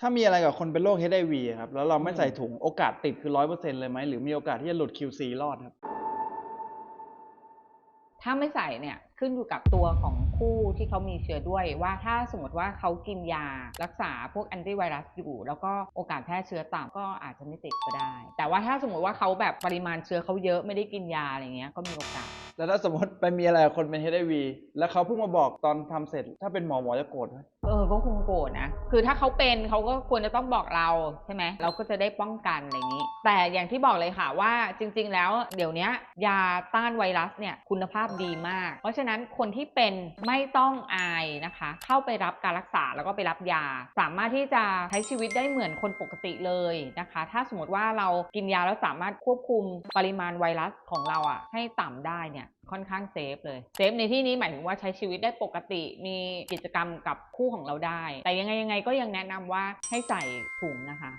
ถ้ามีอะไรกับคนเป็นโรค HIV อะครับ แล้วเราไม่อืมใส่ถุงโอกาสติดคือร้อยเปอร์เซ็นต์เลยไหม หรือมีโอกาสที่จะหลุด QC รอดครับ ถ้าไม่ใส่เนี่ย ขึ้นอยู่กับตัวของคู่ที่เขามีเชื้อด้วยว่าถ้าสมมติว่าเขากินยารักษาพวกแอนติไวรัสอยู่ แล้วก็โอกาสแพร่เชื้อต่ำก็อาจจะไม่ติดก็ได้ แต่ว่าถ้าสมมติว่าเขาแบบปริมาณเชื้อเขาเยอะไม่ได้กินยาอะไรเงี้ยก็มีโอกาสแล้วถ้าสมมติไปมีอะไรกับคนเป็น HIV แล้วเขาเพิ่งมาบอกตอนทำเสร็จ ถ้าเป็นหมอหมอจะโกรธไหมเออก็คงโกรธนะ คือถ้าเขาเป็นเขาก็ควรจะต้องบอกเราใช่ไหมเราก็จะได้ป้องกันอะไรอย่างนี้ แต่อย่างที่บอกเลยค่ะว่าจริง ๆ แล้วเดี๋ยวนี้ยาต้านไวรัสเนี่ยคุณภาพดีมาก เพราะฉะนั้นคนที่เป็นไม่ต้องอายนะคะ เข้าไปรับการรักษาแล้วก็ไปรับยา สามารถที่จะใช้ชีวิตได้เหมือนคนปกติเลยนะคะ ถ้าสมมติว่าเรากินยาแล้วสามารถควบคุมปริมาณไวรัสของเราอะให้ต่ำได้เนี่ยค่อนข้างเซฟเลยเซฟในที่นี้หมายถึงว่าใช้ชีวิตได้ปกติมีกิจกรรมกับคู่ของเราได้ แต่ยังไงยังไงก็ยังแนะนำว่าให้ใส่ถุงนะคะ